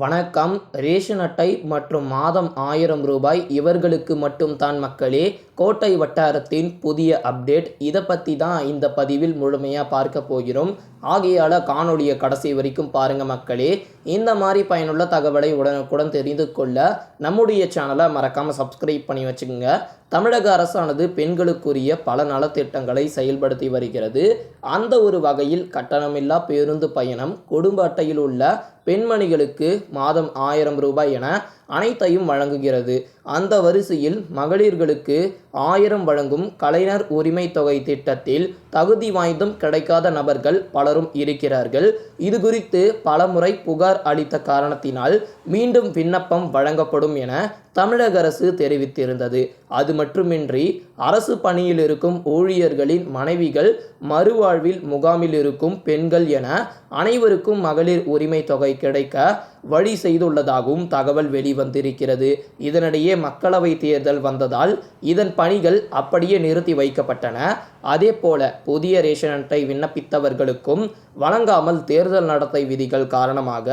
வணக்கம் ரேஷன் அட்டை மற்றும் மாதம் ஆயிரம் ரூபாய் இவர்களுக்கு மட்டும் தான் மக்களே. கோட்டை வட்டாரத்தின் புதிய அப்டேட். இதை பற்றி தான் இந்த பதிவில் முழுமையாக பார்க்க போகிறோம். ஆகையால் காணொளியை கடைசி வரைக்கும் பாருங்கள் மக்களே. இந்த மாதிரி பயனுள்ள தகவலை உடனுக்குடன் தெரிந்து கொள்ள நம்முடைய சேனலை மறக்காமல் சப்ஸ்கிரைப் பண்ணி வச்சுக்கோங்க. தமிழக அரசானது பெண்களுக்குரிய பல நலத்திட்டங்களை செயல்படுத்தி வருகிறது. அந்த ஒரு வகையில் கட்டணமில்லா பேருந்து பயணம் குடும்ப அட்டையில் உள்ள பெண்மணிகளுக்கு மாதம் ஆயிரம் ரூபாய் என அனைத்தையும் வழங்குகிறது. அந்த வரிசையில் மகளிர்களுக்கு ஆயிரம் வழங்கும் கலைஞர் உரிமை தொகை திட்டத்தில் தகுதி வாய்ந்தும் கிடைக்காத நபர்கள் பலரும் இருக்கிறார்கள். இது குறித்து பலமுறை புகார் அளித்த காரணத்தினால் மீண்டும் விண்ணப்பம் வழங்கப்படும் என தமிழக அரசு தெரிவித்திருந்தது. அது மட்டுமின்றி அரசு பணியில் இருக்கும் ஊழியர்களின் மனைவிகள் மறுவாழ்வில் முகாமில் இருக்கும் பெண்கள் என அனைவருக்கும் மகளிர் உரிமை தொகை கிடைக்க வழி செய்துள்ளதாகவும் தகவல் வெளிவந்திருக்கிறது. இதனிடையே மக்களவை தேர்தல் வந்ததால் இதன் பணிகள் அப்படியே நிறுத்தி வைக்கப்பட்டன. அதே போல புதிய ரேஷன் அட்டை விண்ணப்பித்தவர்களுக்கும் வழங்காமல் தேர்தல் நடத்தை விதிகள் காரணமாக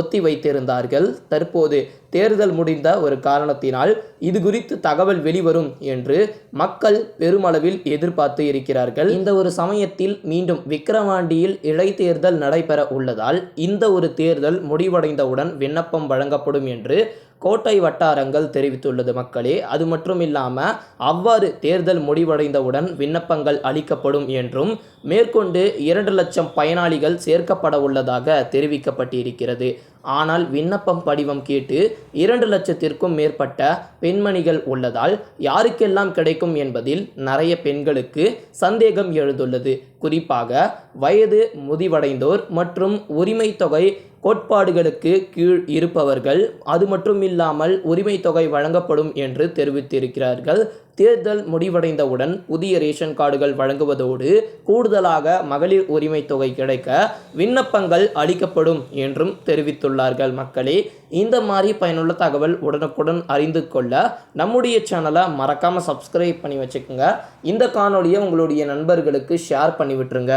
ஒத்தி வைத்திருந்தார்கள். தற்போது தேர்தல் முடிந்த ஒரு காரணத்தினால் இது குறித்து தகவல் வெளிவரும் என்று மக்கள் பெருமளவில் எதிர்பார்த்து இருக்கிறார்கள். இந்த ஒரு சமயத்தில் மீண்டும் விக்கிரவாண்டியில் இடைத்தேர்தல் நடைபெற உள்ளதால் இந்த ஒரு தேர்தல் முடிவடைந்தவுடன் விண்ணப்பம் வழங்கப்படும் என்று கோட்டை வட்டாரங்கள் தெரிவித்துள்ளது மக்களே. அது மட்டும் இல்லாமல் அவ்வாறு தேர்தல் முடிவடைந்தவுடன் விண்ணப்பங்கள் அளிக்கப்படும் என்றும் மேற்கொண்டு இரண்டு லட்சம் பயனாளிகள் சேர்க்கப்பட உள்ளதாக தெரிவிக்கப்பட்டிருக்கிறது. ஆனால் விண்ணப்பம் படிவம் கேட்டு இரண்டு லட்சத்திற்கும் மேற்பட்ட பெண்மணிகள் உள்ளதால் யாருக்கெல்லாம் கிடைக்கும் என்பதில் நிறைய பெண்களுக்கு சந்தேகம் எழுந்துள்ளது. குறிப்பாக வயது முதிவடைந்தோர் மற்றும் உரிமை தொகை கோட்பாடுகளுக்கு கீழ் இருப்பவர்கள் அது மட்டும் இல்லாமல் உரிமை தொகை வழங்கப்படும் என்று தெரிவித்திருக்கிறார்கள். தேர்தல் முடிவடைந்தவுடன் புதிய ரேஷன் கார்டுகள் வழங்குவதோடு கூடுதலாக மகளிர் உரிமை தொகை கிடைக்க விண்ணப்பங்கள் அளிக்கப்படும் என்றும் தெரிவித்துள்ளார்கள். மக்களே இந்த மாதிரி பயனுள்ள தகவல் உடனுக்குடன் அறிந்து கொள்ள நம்முடைய சேனலை மறக்காமல் சப்ஸ்கிரைப் பண்ணி வச்சுக்கோங்க. இந்த காணொலியை உங்களுடைய நண்பர்களுக்கு ஷேர் பண்ணி விட்டுருங்க.